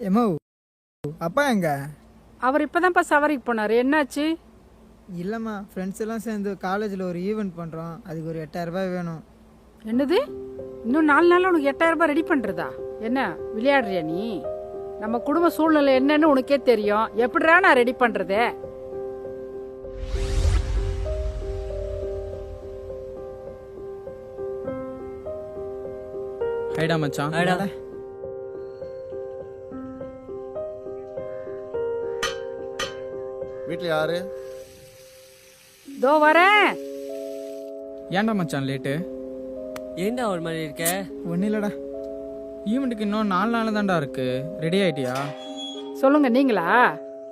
எம்மோ அப்பா எங்க? அவர் இப்பதான்ப்பா சவாரிக்கு போனாரு. என்னாச்சு? இல்லைம்மா ஃப்ரெண்ட்ஸ் எல்லாம் சேர்ந்து காலேஜில் ஒரு ஈவெண்ட் பண்ணுறோம் அதுக்கு ஒரு எட்டாயிரம் ரூபாய் வேணும். என்னது? இன்னும் நாலு நாள்ல உனக்கு எட்டாயிரம் ரூபாய் ரெடி பண்றதா? என்ன விளையாடுறியா நீ? நம்ம குடும்ப சூழ்நிலை என்னன்னு உனக்கே தெரியும். எப்படிடா நான் ரெடி பண்றது? ஹைடா மச்சான். ஆடா வீட்டில் யாரு? இதோ வரேன் ஏன்டா மச்சான் லேட்டு ஏன்டா ஒரு மாதிரி இருக்க? ஒன்றும் இல்லைடா. ஈவெண்ட்டுக்கு இன்னும் நாலு நாள் தான்டா இருக்கு. ரெடி ஆயிட்டியா? சொல்லுங்க நீங்களா?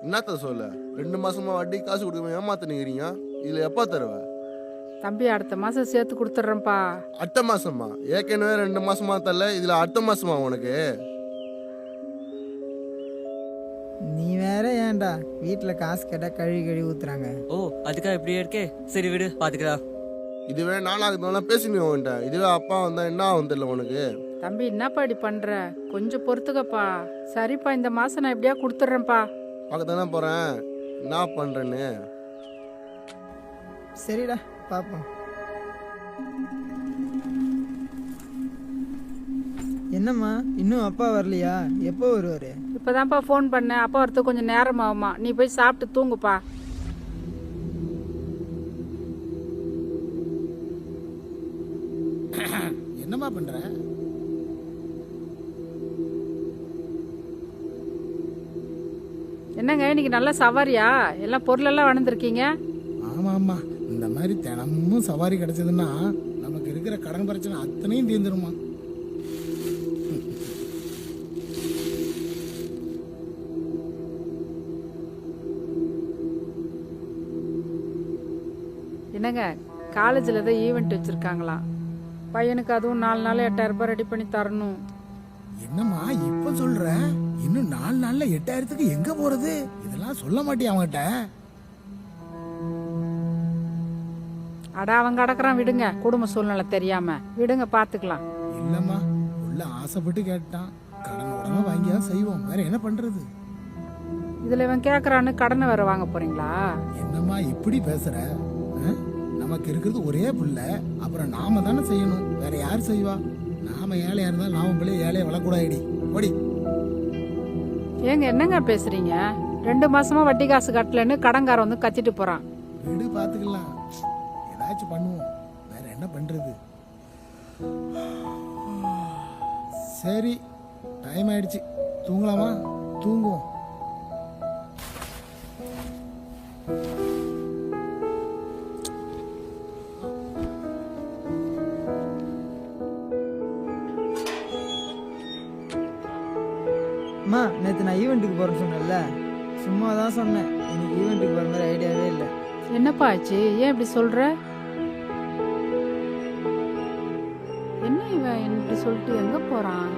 என்னத்த சொல்ல? ரெண்டு மாசமா வட்டி காசு கொடுக்காம ஏமாத்தினுக்கிறீங்க இதுல எப்ப தருவ? தம்பி அடுத்த மாசம் சேர்த்து கொடுத்துட்றேன்ப்பா. அடுத்த மாசமா? ஏற்கனவே ரெண்டு மாசமா தரல இதுல அடுத்த மாசமா உனக்கு? நீ வேற ஏன்டா? வீட்டில் காசு கேட்டால் கழுவி கழுவி ஊத்துறாங்க. ஓ அதுக்கா இப்படியே இருக்கே? சரி விடு பாத்துக்கலாம் இதுவே நாளாக பேசினு உன்ட்ட இதுவே அப்பா வந்தா என்ன ஆகும் தெரியல உனக்கு? தம்பி என்னப்பா இப்படி பண்ற? கொஞ்சம் பொறுத்துக்கப்பா. சரிப்பா இந்த மாசம் நான் எப்படியா கொடுத்துட்றேன்ப்பா. பார்க்க தானே போறேன். என்ன பண்றேன்னு? சரிடா பார்ப்போம் என்னம்மா இன்னும் அப்பா வரலையா? எப்போ வருவார்? இப்பதான்ப்பா ஃபோன் பண்ணேன். அப்பா வரத்துக்கு கொஞ்சம் நேரம் ஆகுமா நீ போய் சாப்பிட்டு தூங்குப்பா. என்னம்மா பண்ற? என்னங்க இன்னைக்கு நல்ல சவாரியா? எல்லாம் பொருளெல்லாம் வளர்ந்துருக்கீங்க ஆமா ஆமா இந்த மாதிரி தினமும் சவாரி கிடைச்சதுன்னா நமக்கு இருக்கிற கடன் பிரச்சனை அத்தனையும் தீர்ந்துருமா? என்னங்க காலேஜில் ஏதோ ஈவெண்ட் வச்சுருக்காங்களாம் பையனுக்கு அதுவும் நாலு நாள் எட்டாயிரம் ரூபாய் ரெடி பண்ணி தரணும். என்னம்மா இப்ப சொல்ற? இன்னும் நாலு நாள்ல எட்டாயிரத்துக்கு எங்க போறது? இதெல்லாம் சொல்ல மாட்டியா அவன்கிட்ட? அட அவன் கிடக்குறான் விடுங்க. குடும்ப சூழ்நிலை தெரியாம. விடுங்க பார்த்துக்கலாம் இல்லம்மா உள்ள ஆசைப்பட்டு கேட்டான் கடன் உடனே வாங்கியா செய்வோம். வேற என்ன பண்றது? இதில் இவன் கேட்குறான்னு கடனை வேற வாங்க போறீங்களா? என்னம்மா இப்படி பேசுற? நமக்கு இருக்கிறது ஒரே புள்ள. அப்புறம் நாம தானே செய்யணும். வேற யார் செய்வா? நாம ஏழையா இருந்தா நாம பிள்ளை ஏழைய வளக்கூடாடி ஓடி. ஏங்க என்னங்க பேசுறீங்க? ரெண்டு மாசமா வட்டி காசு கட்டலன்னு கடன்காரன் வந்து கத்திட்டு போறான். வீடு பார்த்துக்கலாம் ஏதாச்சும் பண்ணுவோம். வேற என்ன பண்றது? சரி டைம் ஆயிடுச்சு. தூங்கலாமா? தூங்குவோம். அம்மா நேற்று நான் ஈவெண்ட்டுக்கு போகிறேன்னு சொன்னேன்ல. சும்மா தான் சொன்னேன் எனக்கு ஈவெண்ட்டுக்கு போகிற மாதிரி ஐடியாவே இல்லை. என்னப்பா ஆச்சு? ஏன் இப்படி சொல்ற? என்ன இவன் இப்படி சொல்லிட்டு எங்க போறான்?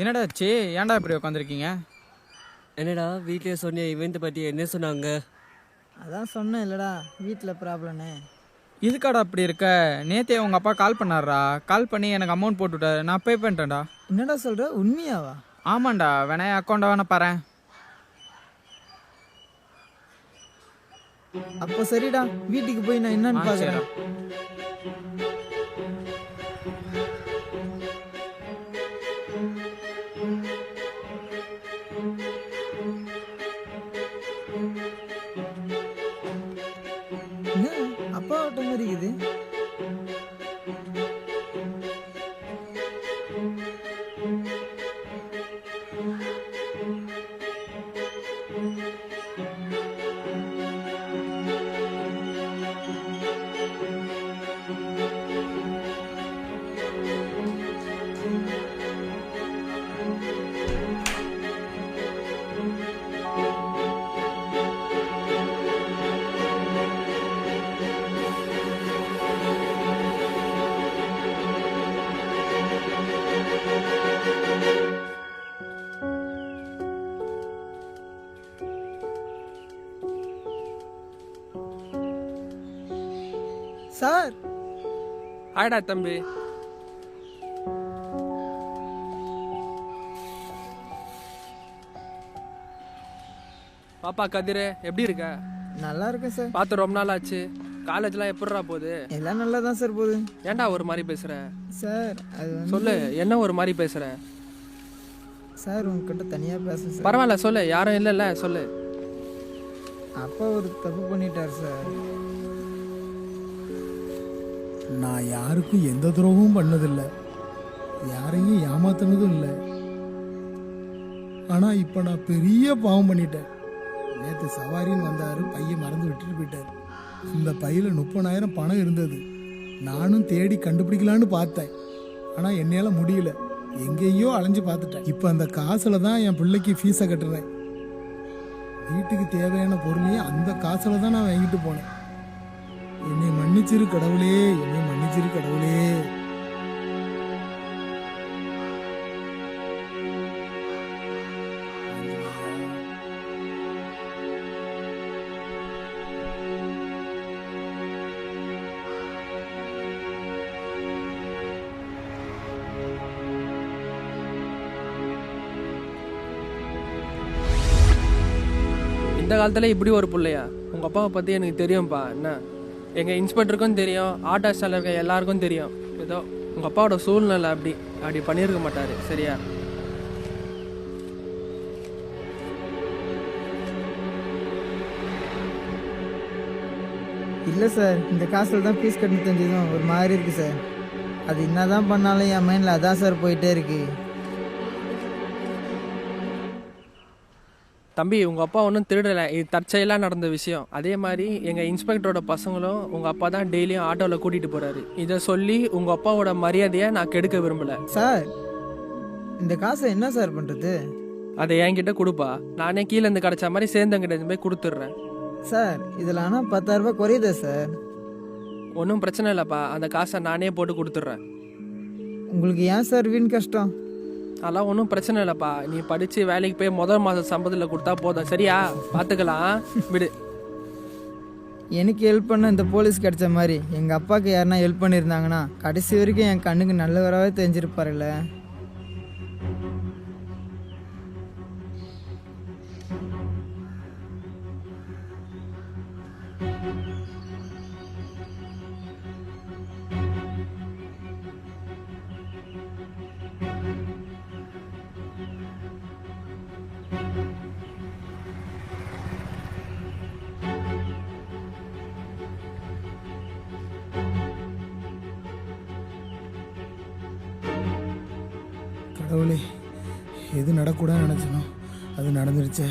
என்னடா ஆச்சு? ஏன்டா இப்படி உட்காந்துருக்கீங்க என்னடா வீட்லயே சொன்னிய இவெண்ட் பத்தி என்ன சொன்னாங்க? அதான் சொன்னேன் இல்லைடா. வீட்டில் ப்ராப்ளம்னு இதுக்காடா அப்படி இருக்க? நேத்தே உங்க அப்பா கால் பண்ணாரா கால் பண்ணி எனக்கு அமௌண்ட் போட்டு விட்டாரு நான் பே பண்ணிட்டேன்டா என்னடா சொல்கிற உண்மையாவா? ஆமாண்டா. வேணா அக்கௌண்ட்டை வேணா பாரு அப்போ சரிடா. வீட்டுக்கு போய் நான் என்னன்னு பார்க்குறேன் జరిగింది சார். ஆடா தம்பி. பாப்பா கதிரு எப்படி இருக்க? நல்லா இருக்கேன் சார். பார்த்து ரொம்ப நாள் ஆச்சு காலேஜ்லாம் எப்படிடா போகுது? எல்லாம் நல்லா தான் சார் போகுது. ஏன்டா ஒரு மாதிரி பேசுற? சார் அது வந்து சொல்லு என்ன ஒரு மாதிரி பேசுற? சார் உங்ககிட்ட தனியாக பேச சார். பரவாயில்ல சொல்லு. யாரும் இல்லைல்ல சொல்லு. அப்பா ஒரு தப்பு பண்ணிட்டார் சார். நான் யாருக்கும் எந்த துரோகமும் பண்ணதில்லை. யாரையும் ஏமாத்தினதும் இல்லை. ஆனால் இப்போ நான் பெரிய பாவம் பண்ணிட்டேன். நேற்று சவாரின்னு வந்தார் பையன் மறந்து விட்டுட்டு போயிட்டார். இந்த பையில் முப்பதாயிரம் பணம் இருந்தது. நானும் தேடி கண்டுபிடிக்கலான்னு பார்த்தேன். ஆனால் என்னால முடியல. எங்கேயோ அலைஞ்சு பார்த்துட்டேன். இப்போ அந்த காசில் தான் என் பிள்ளைக்கு ஃபீஸை கட்டுறேன். வீட்டுக்கு தேவையான பொருளையும் அந்த காசில் தான் நான் வாங்கிட்டு போனேன். என்னை மன்னிச்சிரு கடவுளே என்னை மன்னிச்சிரு கடவுளே. இந்த காலத்தில் இப்படி ஒரு பிள்ளையா? உங்கள் அப்பாவை பற்றி எனக்கு தெரியும்ப்பா என்ன? எங்கள் இன்ஸ்பெக்டருக்கும் தெரியும் ஆட்டோ ஸ்டாண்ட்ல இருக்க எல்லாருக்கும் தெரியும். ஏதோ உங்கள் அப்பாவோட சூழ்நிலை அப்படி அப்படி பண்ணியிருக்க மாட்டார் சரியா? இல்லை சார் இந்த காசில் தான் ஃபீஸ் கட்டணும் தெரிஞ்சதும் ஒரு மாதிரி இருக்குது சார். அது என்ன தான் பண்ணாலும் என் மைண்டில் அதான் சார் போயிட்டே இருக்குது தம்பி உங்க அப்பா ஒன்றும் திருடலை. இது தற்செயலாக நடந்த விஷயம். அதே மாதிரி எங்க இன்ஸ்பெக்டரோட பசங்களும் உங்க அப்பா தான் டெய்லியும் ஆட்டோவில் கூட்டிட்டு போறாரு. இதை சொல்லி உங்க அப்பாவோட மரியாதையை நான் கெடுக்க விரும்பல. சார் இந்த காசை என்ன சார் பண்ணுறது அதை என்கிட்ட கொடுப்பா. நானே கீழே இருந்து கிடைச்ச மாதிரி சேர்ந்தங்கிட்ட போய் கொடுத்துட்றேன். சார் இதில் ஆனால் பத்தாயிரரூபா குறையுதா சார்? ஒன்றும் பிரச்சனை இல்லைப்பா. அந்த காசை நானே போட்டு கொடுத்துட்றேன். உங்களுக்கு ஏன் சார் வீண் கஷ்டம்? அதெல்லாம் ஒன்றும் பிரச்சனை இல்லைப்பா. நீ படித்து வேலைக்கு போய் முதல் மாதம் சம்பளத்தில் கொடுத்தா போதும். சரியா? பார்த்துக்கலாம் விடு. எனக்கு ஹெல்ப் பண்ண இந்த போலீஸ் கிடைச்ச மாதிரி. எங்கள் அப்பாவுக்கு யாருன்னா ஹெல்ப் பண்ணியிருந்தாங்கன்னா கடைசி வரைக்கும் என் கண்ணுக்கு நல்லவராகவே தெரிஞ்சிருப்பாருல்ல. கடவுளே எது நடக்கூடாது நினச்சனோ அது நடந்துருச்சு.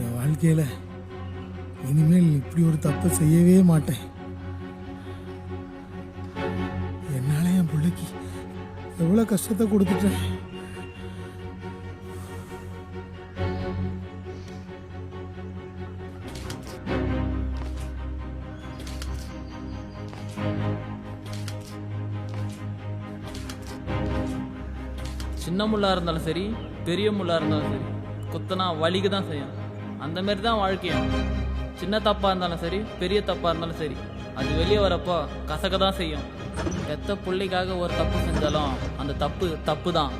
என் வாழ்க்கையில் இனிமேல் இப்படி ஒரு தப்பை செய்யவே மாட்டேன். என்னால் என் பிள்ளைக்கு எவ்வளோ கஷ்டத்தை கொடுத்துட்டேன். சின்ன முள்ளாக இருந்தாலும் சரி பெரிய முள்ளாக இருந்தாலும் சரி குத்தனா வலிக்கு தான் செய்யும். அந்த மாரி தான் வாழ்க்கையும் சின்ன தப்பாக இருந்தாலும் சரி பெரிய தப்பாக இருந்தாலும் சரி அது வெளியே வரப்போ கசக்க தான் செய்யும். பெத்த பிள்ளைக்காக ஒரு தப்பு செஞ்சாலும் அந்த தப்பு தப்பு தான்